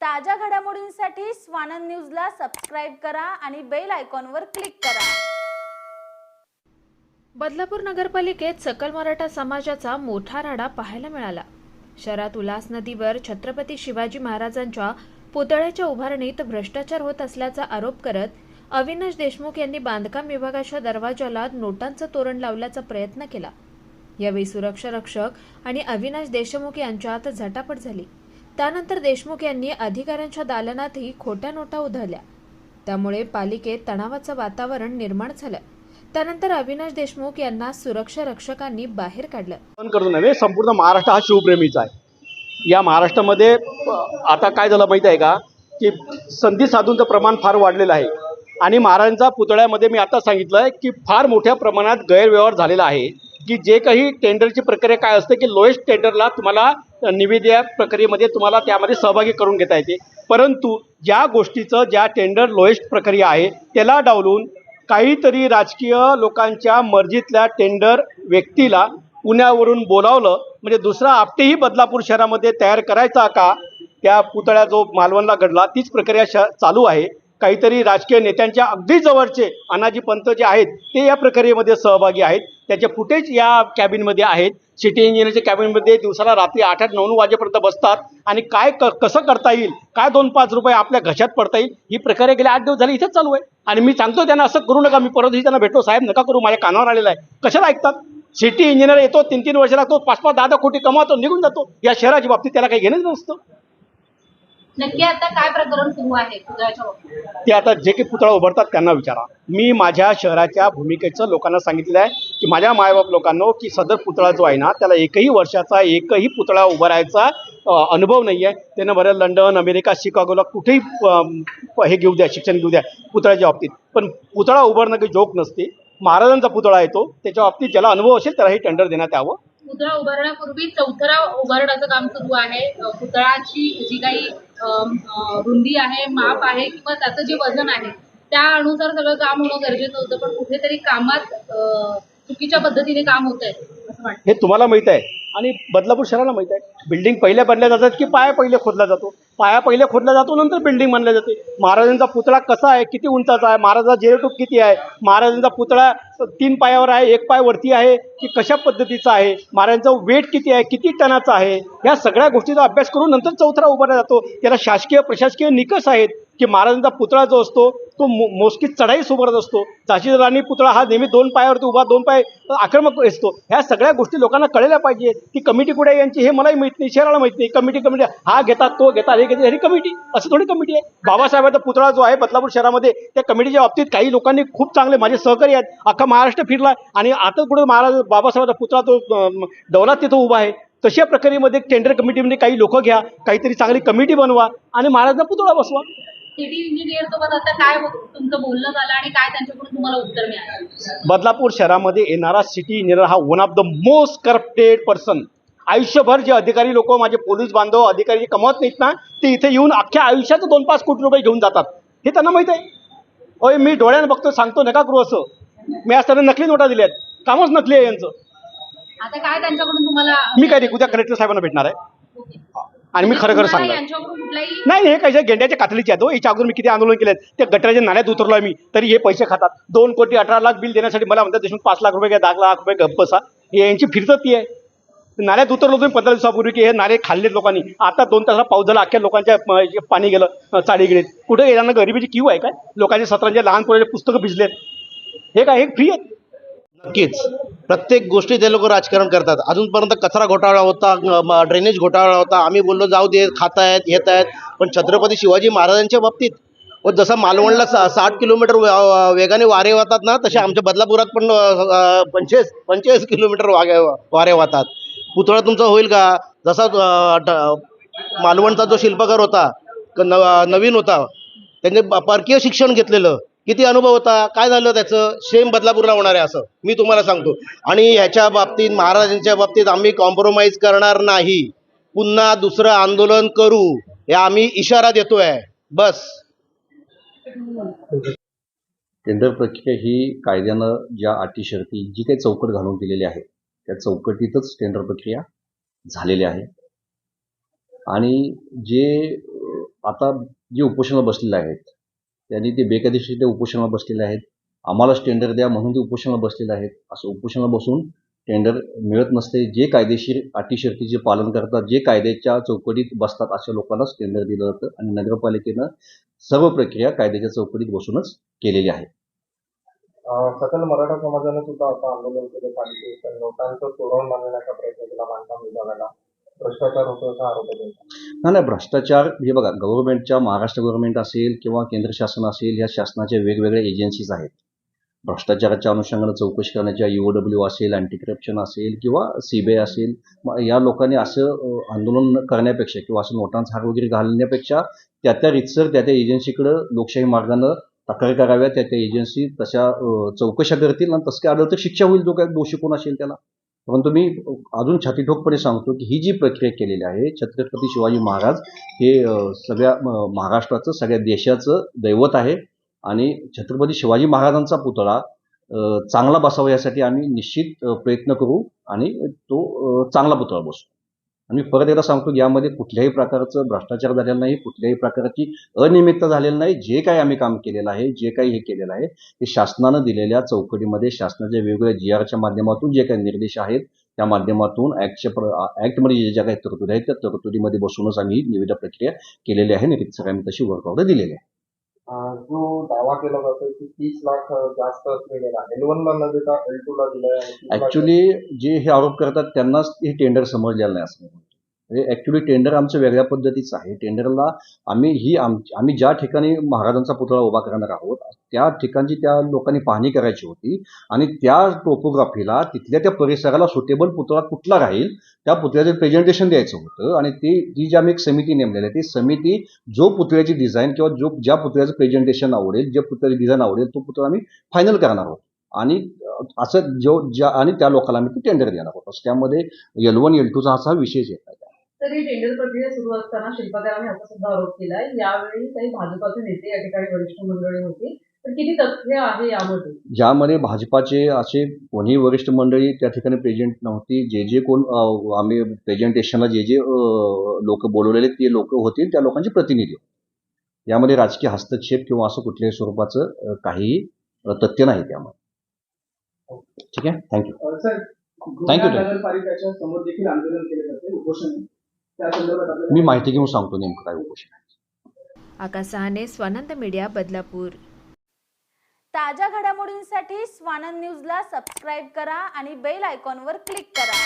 ताज्या घडामोडींसाठी स्वानंद न्यूजला सबस्क्राईब करा आणि बेल आयकॉनवर क्लिक करा. बदलापूर नगरपालिकेत सकल मराठा समाजाचा मोठा राडा पाहायला मिळाला. शहरात उल्हास नदीवर छत्रपती शिवाजी महाराजांच्या पुतळ्याच्या उभारणीत भ्रष्टाचार होत असल्याचा आरोप करत अविनाश देशमुख यांनी बांधकाम विभागाच्या दरवाजाला नोटांचं तोरण लावल्याचा प्रयत्न केला. यावेळी सुरक्षा रक्षक आणि अविनाश देशमुख यांच्यात झटापट झाली. त्यानंतर देशमुख यांनी अधिकाऱ्यांच्या दालनातही खोट्या नोटा उधळल्या. त्यामुळे पालिकेत तणावाचं वातावरण निर्माण झालं. त्यानंतर अविनाश देशमुख यांना सुरक्षा रक्षकांनी बाहेर काढलं. पण नव्हे संपूर्ण महाराष्ट्र हा शिवप्रेमीचा आहे. या महाराष्ट्रामध्ये आता काय झालं माहीत आहे का? की संधी साधूंचं प्रमाण फार वाढलेलं आहे. आणि महाराजांच्या पुतळ्यामध्ये मी आता सांगितलं आहे की फार मोठ्या प्रमाणात गैरव्यवहार झालेला आहे. की जे काही टेंडरची प्रक्रिया काय असते की लोएस्ट टेंडरला तुम्हाला निविदा प्रक्रियेमध्ये तुम्हाला त्यामध्ये सहभागी करून घेता येते. परंतु ज्या गोष्टीचं ज्या टेंडर लोएस्ट प्रक्रिया आहे त्याला डावलून काहीतरी राजकीय लोकांच्या मर्जीतल्या टेंडर व्यक्तीला पुण्यावरून बोलावलं म्हणजे दुसरा आपटेही बदलापूर शहरामध्ये तयार करायचा का? त्या पुतळ्या जो मालवणला घडला. तीच प्रक्रिया श चालू आहे. काहीतरी राजकीय नेत्यांच्या अगदी जवळचे अनाजी पंत जे आहेत ते या प्रक्रियेमध्ये सहभागी आहेत. त्याचे फुटेज या कॅबिनमध्ये आहेत. सिटी इंजिनियरच्या कॅबिनमध्ये दिवसाला रात्री आठ आठ नऊ नऊ वाजेपर्यंत बसतात. आणि काय क कसं करता येईल? काय दोन पाच रुपये आपल्या घशात पडता येईल? ही प्रक्रिया गेल्या आठ दिवस झाली इथेच चालू आहे. आणि मी सांगतो त्यांना असं करू नका मी परत त्यांना भेटतो साहेब नका करू माझ्या कानावर आलेला आहे. कशाला ऐकतात? सिटी इंजिनियर येतो तीन तीन वर्ष लागतो पाच पाच दहा दहा कोटी कमावतो निघून जातो. या शहराच्या बाबतीत त्याला काही घेणंच नसतं. नक्की आता काय प्रकरण सुरू आहे ते आता जे काही पुतळा उभारतात त्यांना विचारा. मी माझ्या शहराच्या भूमिकेचं लोकांना सांगितलेलं आहे की माझ्या मायबाप लोकांनो की सदर पुतळा जो आहे ना त्याला एकही वर्षाचा एकही पुतळा उभारायचा अनुभव नाही आहे. त्यानं बरं लंडन अमेरिका शिकागोला कुठेही हे घेऊ द्या शिक्षण घेऊ द्या पुतळ्याच्या बाबतीत. पण पुतळा उभारणं काही जोक नसते. महाराजांचा पुतळा येतो. त्याच्या बाबतीत ज्याला अनुभव असेल त्याला हे टेंडर देण्यात यावं. पुतळा उभारण्यापूर्वी चौथरा उभारण्याचं काम सुरू आहे. पुतळाची जी काही रुंदी आहे माप आहे किंवा त्याचं जे वजन आहे त्या अनुसार सगळं काम होणं गरजेचं होतं. पण कुठेतरी कामात चुकीच्या पद्धतीने काम होत आहे असं वाटतं. हे तुम्हाला माहीत आहे. आणि बदलापूर शहराला माहीत आहे. बिल्डिंग पहिल्या बनल्या जातात की पाया पहिले खोदला जातो? पाया पहिले खोदला जातो नंतर बिल्डिंग बांधल्या जाते. महाराजांचा पुतळा कसा आहे? किती उंचाचा आहे? महाराजाचा जेरटूप किती आहे? महाराजांचा पुतळा तीन पायावर आहे एक पाय वरती आहे की कशा पद्धतीचा आहे? महाराजांचा वेट किती आहे? किती टनाचा आहे? या सगळ्या गोष्टीचा अभ्यास करून नंतर चौथरा उभारला जातो. त्याला शासकीय प्रशासकीय निकष आहेत की महाराजांचा पुतळा जो असतो तो मो मोजकी चढाई सोबत असतो. झाशी राणी पुतळा हा नेहमी दोन पायावरती उभा दोन पाय आक्रमक असतो. ह्या सगळ्या गोष्टी लोकांना कळल्या पाहिजे ती कमिटी कुठे यांची हे मलाही माहीत नाही शहराला माहीत नाही. कमिटी कमिटी हा घेतात तो घेतात हे घेतात ही कमिटी असं थोडी कमिटी आहे. बाबासाहेबांचा पुतळा जो आहे बदलापूर शहरामध्ये त्या कमिटीच्या बाबतीत काही लोकांनी खूप चांगले माझे सहकारी आहेत. अख्खा महाराष्ट्र फिरला आणि आता कुठे महाराज बाबासाहेबांचा पुतळा तो अं, तिथं उभा आहे. तशा प्रक्रियेमध्ये टेंडर कमिटीमध्ये काही लोक घ्या काहीतरी चांगली कमिटी बनवा आणि महाराजांना पुतळा बसवा. सिटी इंजिनियर सोबत आता काय तुमचं बोलणं झालं आणि काय त्यांच्याकडून तुम्हाला उत्तर मिळालं? बदलापूर शहरामध्ये येणारा सिटी इंजिनियर हा one of the most corrupted person आयुष्यभर जे अधिकारी लोक माझे पोलीस बांधव अधिकारी जे कमवत नाहीत ना ते इथे येऊन अख्ख्या आयुष्याचं दोन पाच कोटी रुपये घेऊन जातात. हे त्यांना माहीत आहे? होय मी डोळ्यानं बघतो सांगतो नका करू असं. मी आज त्यांना नकली नोटा दिल्या आहेत कामच नकली आहे यांचं. आता काय त्यांच्याकडून तुम्हाला मी काय उद्या कलेक्टर साहेबांना भेटणार आहे. आणि मी खरं खरं सांगणार. यांच्याकडून कुठलाही नाही हे काही गेंड्याच्या कातडीचे आहेत हो? याच्या अगोदर मी किती आंदोलन केले त्या गटराच्या नाण्यात उतरलो मी. तरी हे पैसे खातात. दोन कोटी अठरा लाख बिल देण्यासाठी मला म्हणतात देशमुख पाच लाख रुपये घ्या दहा लाख रुपये गप्प बसा. हे यांची फिरतं ती आहे. नाल्यात उतरलो तुम्ही पंधरा दिवसापूर्वी की हे नाले खाल्लेत लोकांनी. आता दोन तासाला पाऊस झाला अख्ख्या लोकांच्या अं, जे पाणी गेलं अं, चाळीगिरीत कुठे येणार गरिबीची किव आहे काय? लोकांचे सतरांचे लहान पोराचे पुस्तकं भिजलेत. हे काय हे फ्री आहेत? नक्कीच. प्रत्येक गोष्टी ते लोक राजकारण करतात. अजूनपर्यंत कचरा घोटाळा होता ड्रेनेज घोटाळा होता. आम्ही बोललो जाऊ दे खात आहेत येत आहेत पण छत्रपती शिवाजी महाराजांच्या बाबतीत व जसं मालवणला सा साठ किलोमीटर वेगाने वारे वाहतात ना तसे आमच्या बदलापुरात पण पंचेस पंचेचाळीस किलोमीटर वागे वारे वाहतात. पुतळा तुमचा होईल का? जसा मालवणचा जो शिल्पकार होता न नवीन होता त्यांनी परकीय शिक्षण घेतलेलं. किती अनुभव होता? काय झालं त्याचं? सेम बदलापूरला होणार आहे असं. मी तुम्हाला सांगतो. आणि ह्याच्या बाबतीत महाराजांच्या बाबतीत आम्ही कॉम्प्रोमाइज करणार नाही. पुन्हा दुसरं आंदोलन करू हे आम्ही इशारा देतोय. बस. टेंडर प्रक्रिया ही कायद्यानं ज्या अटी शर्ती जी काही चौकट घालून दिलेली आहे त्या चौकटीतच टेंडर प्रक्रिया झालेली आहे. आणि जे आता जे उपोषणाला बसलेले आहेत त्यांनी ते बेकायदेशीर उपोषणाला बसलेले आहेत. आम्हालाच टेंडर द्या म्हणून ते उपोषणाला बसलेले आहेत. असं उपोषणाला बसून टेंडर मिळत नसते. जे कायदेशीर अटी शर्तीचे पालन करतात जे कायद्याच्या चौकटीत बसतात अशा लोकांनाच टेंडर दिलं जातं आणि नगरपालिकेनं सर्व प्रक्रिया कायद्याच्या चौकटीत बसूनच केलेली आहे. सकल मराठा समाजाने सुद्धा आता आंदोलन केले. पाहिजे नोटांचं तोरण बांधण्याचा प्रयत्न केला. बांधकाम विभागाला. भ्रष्टाचार होतो असा आरोप नाही नाही भ्रष्टाचार हे बघा गव्हर्नमेंटच्या महाराष्ट्र गव्हर्नमेंट असेल किंवा केंद्र शासन असेल या शासनाच्या वेगवेगळ्या एजन्सीज आहेत. भ्रष्टाचाराच्या अनुषंगानं चौकशी करण्याच्या यू डब्ल्यू असेल अँटी करप्शन असेल किंवा सी बी आय असेल या लोकांनी असं आंदोलन करण्यापेक्षा किंवा असं नोटांचा हार वगैरे घालण्यापेक्षा त्या त्या रितसर त्या त्या एजन्सीकडं लोकशाही मार्गानं तक्रारी कराव्या त्या त्या एजन्सी तशा चौकशा करतील आणि तसं काय आढळतं तर शिक्षा होईल जो काय दोषी कोण असेल त्याला. परंतु मी अजून छातीठोकपणे सांगतो की ही जी प्रक्रिया केलेली आहे छत्रपती शिवाजी महाराज हे सगळ्या म, महाराष्ट्राचं सगळ्या देशाचं दैवत आहे आणि छत्रपती शिवाजी महाराजांचा पुतळा चांगला बसावा यासाठी आम्ही निश्चित प्रयत्न करू आणि तो चांगला पुतळा बसू. आणि मी परत एकदा सांगतो यामध्ये कुठल्याही प्रकारचं भ्रष्टाचार झालेला नाही कुठल्याही प्रकारची अनियमितता झालेली नाही. जे काही आम्ही काम केलेलं आहे जे काही हे केलेलं आहे ते शासनानं दिलेल्या चौकटीमध्ये शासनाच्या वेगवेगळ्या जी आरच्या माध्यमातून जे काही निर्देश आहेत त्या माध्यमातून ऍक्टच्या प्र ऍक्टमध्ये जे ज्या काही तरतुदी आहेत त्या तरतुदीमध्ये बसूनच आम्ही निविदा प्रक्रिया केलेली आहे. आणि सगळ्यांनी तशी वर्कआउट दिलेली आहे. जो दावा केला जातोय की तीस लाख जास्त असलेला एल वन ला न देता एल टू ला दिलाय ऍक्च्युली जे हे आरोप करतात त्यांनाच हे टेंडर समजलेलं नाही असं म्हणजे ॲक्च्युली टेंडर आमचं वेगळ्या पद्धतीचं आहे. टेंडरला आम्ही ही आम आम्ही ज्या ठिकाणी महाराजांचा पुतळा उभा करणार आहोत त्या ठिकाणची त्या लोकांनी पाहणी करायची होती आणि त्या टोपोग्राफीला तिथल्या त्या परिसराला सुटेबल पुतळा कुठला राहील त्या पुतळ्याचं प्रेझेंटेशन द्यायचं होतं आणि ती ती जी आम्ही एक समिती नेमलेली आहे ती समिती जो पुतळ्याची डिझाईन किंवा जो ज्या पुतळ्याचं प्रेझेंटेशन आवडेल ज्या पुतळ्याची डिझाईन आवडेल तो पुतळा आम्ही फायनल करणार आहोत. आणि असं जो ज्या आणि त्या लोकांना आम्ही ती टेंडर देणार आहोत. असं त्यामध्ये एल वन एल टूचा असा विशेष येत आहे. तर टेंडर प्रक्रिया सुरू असताना शिल्पकारांनी असा सुद्धा आरोप केलाय. यावेळी काही भाजपाचे नेते या ठिकाणी वरिष्ठ मंडळी होती. तर किती तथ्य आहे यामध्ये? ज्यामध्ये भाजपाचे असे कोणीही वरिष्ठ मंडळी त्या ठिकाणी प्रेझेंट नव्हती. जे जे कोण आम्ही प्रेझेंटेशनला जे जे लोक बोलवलेले ते लोक होतील त्या लोकांचे प्रतिनिधी होते. यामध्ये राजकीय हस्तक्षेप किंवा असं कुठल्याही स्वरूपाचं अ, तथ्य नाही त्यामध्ये. ठीक आहे? Thank you sir. नगरपालिकेच्या समोर देखील आंदोलन केले जाते. उपोषण. मी माहिती घेऊन सांगतो नेमकं काय उपोषण आहे. आकाश सहाने स्वानंद मीडिया बदलापूर. ताज्या घडामोडींसाठी स्वानंद न्यूजला सबस्क्राईब करा आणि बेल आयकॉनवर क्लिक करा.